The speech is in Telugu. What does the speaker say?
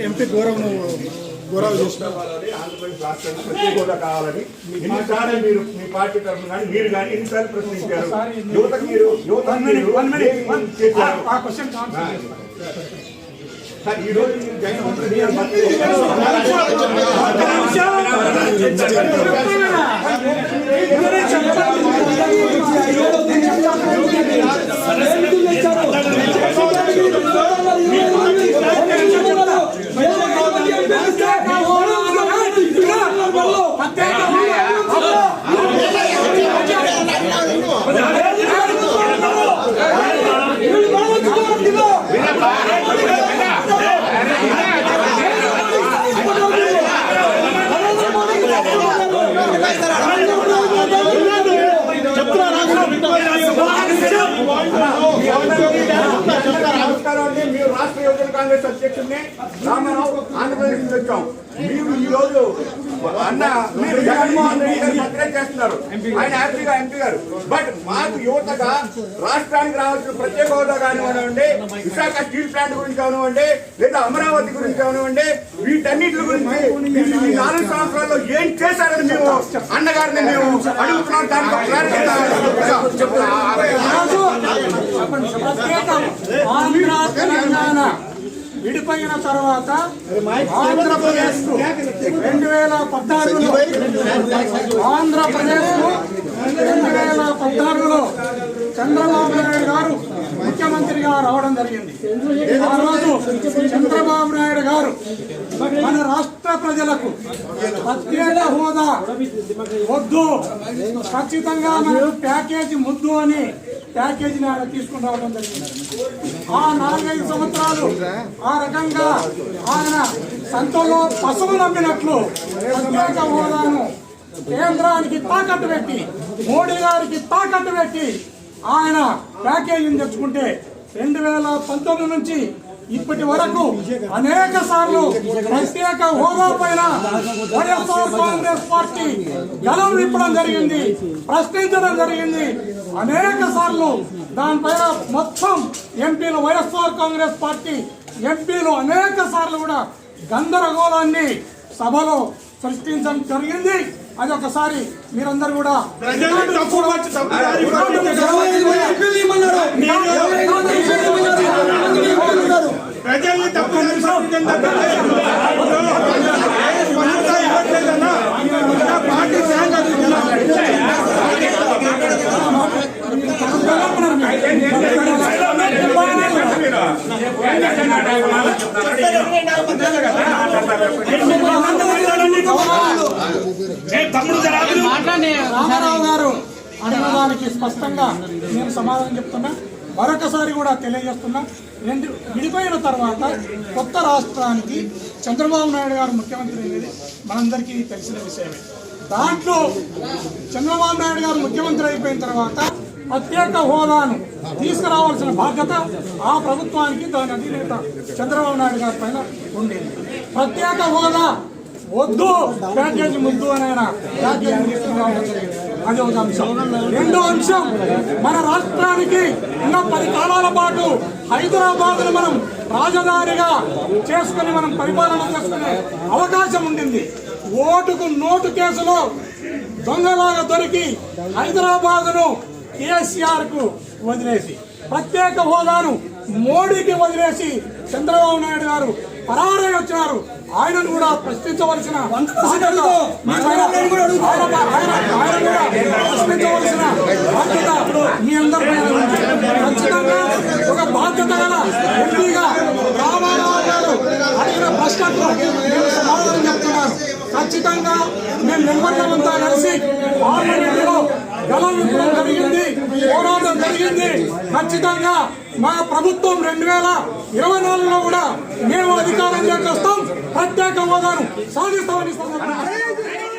ఎంపీ గౌరవం గౌరవ ప్రత్యేక హోదా కావాలని ఎన్నిసార్లు మీరు మీ పార్టీ తరఫున కానీ మీరు కానీ ఎన్నిసార్లు ప్రశ్నించారు యువతకు మీరు యువత ఈ రోజు జగన్మోహన్ రెడ్డి కాంగ్రెస్ అధ్యక్షుడిని రామారావు ఆంధ్రప్రదేశ్ నుంచి వచ్చాం. మీరు ఈ రోజు అన్న మీరు జగన్మోహన్ రెడ్డి గారు సక్రెట్ చేస్తున్నారు. ఆయన హ్యాపీగా ఎంపీ గారు. బట్ మాకు యువతగా రాష్ట్రానికి రావాల్సిన ప్రత్యేక హోదా కానివ్వండి విశాఖ స్టీల్ ప్లాంట్ గురించి కానివ్వండి లేదా అమరావతి గురించి కానివ్వండి వీటన్నిటి గురించి ఈ నాలుగు సంవత్సరాల్లో ఏం చేశారని మేము అన్నగారిని మేము అడుగుతున్నాం. దానికి ఒక clarity చెప్తున్నాం ప్రత్యేకం ఆంధ్ర తెలంగాణ విడిపోయిన తర్వాత ఆంధ్రప్రదేశ్ రెండు వేల పద్నాలుగులో ఆంధ్రప్రదేశ్ రెండు వేల పద్నాలుగులో చంద్రబాబు నాయుడు గారు ముఖ్యమంత్రిగా రావడం జరిగింది. ఆ రోజు చంద్రబాబు గారు. మన రాష్ట్ర ప్రజలకు ప్రత్యేక హోదా. వద్దు. ఖచ్చితంగా మనం ప్యాకేజీ ముద్దు అని ప్యాకేజీని ఆయన తీసుకుని రావడం జరిగింది. ఆ నాలుగైదు సంవత్సరాలు ఆ రకంగా ఆయన సంతలో పశువు నమ్మినట్లు ప్రత్యేక హోదాను కేంద్రానికి తాకట్టు పెట్టి మోడీ గారికి తాకట్టు పెట్టి ఆయన ప్యాకేజీని తెచ్చుకుంటే రెండు వేల పంతొమ్మిది నుంచి ఇప్పటి వరకు అనేక సార్లు ప్రత్యేక హోదా పైన వైఎస్ఆర్ కాంగ్రెస్ పార్టీ గలం విప్పడం జరిగింది ప్రశ్నించడం జరిగింది. అనేక సార్లు దానిపైన మొత్తం ఎంపీలు వైఎస్ఆర్ కాంగ్రెస్ పార్టీ ఎంపీలు అనేక సార్లు కూడా గందరగోళాన్ని సభలో సృష్టించడం జరిగింది. అది ఒకసారి మీరందరూ కూడా అడగడానికి స్పష్టంగా నేను సమాధానం చెప్తున్నా. మరొకసారి కూడా తెలియజేస్తున్నా. రెండు విడిపోయిన తర్వాత కొత్త రాష్ట్రానికి చంద్రబాబు నాయుడు గారు ముఖ్యమంత్రి అనేది మనందరికీ తెలిసిన విషయమే. దాంట్లో చంద్రబాబు నాయుడు గారు ముఖ్యమంత్రి అయిపోయిన తర్వాత ప్రత్యేక హోదాను తీసుకురావాల్సిన బాధ్యత ఆ ప్రభుత్వానికి దాని అధినేత చంద్రబాబు నాయుడు గారి పైన ఉండేది. ప్రత్యేక హోదా వద్దు ప్యాకేజీ ముద్దు అని ఆయన ప్యాకేజీ తీసుకురావడం జరిగింది. అది ఒక అంశం. రెండో అంశం మన రాష్ట్రానికి ఉన్న పది కాలాల పాటు హైదరాబాద్ మనం రాజధానిగా చేసుకుని మనం పరిపాలన చేసుకునే అవకాశం ఉండింది. ఓటుకు నోటు కేసులో దొంగలాగా దొరికి హైదరాబాదును కేసీఆర్కు వదిలేసి ప్రత్యేక హోదాను మోడీకి వదిలేసి చంద్రబాబు నాయుడు గారు పరారై వచ్చినారు. ఆయనను కూడా ప్రశ్నించవలసిన ప్రశ్నించవలసిన బాధ్యత మీ అందరి. ఖచ్చితంగా ఒక బాధ్యత గల ఎంపీగా రామారావు గారు అడిగిన ప్రశ్నకు నేను సమాధానం చెప్తున్నాను. ఖచ్చితంగా మేము మెంబర్లంతా కలిసి పార్లమెంటులో గలం జరిగింది పోరాటం జరిగింది. ఖచ్చితంగా మా ప్రభుత్వం రెండు వేల ఇరవై నాలుగులో కూడా మేము అధికారంలోకి వస్తాం ప్రత్యేక హోదాను సాధిస్తామని సందర్భంగా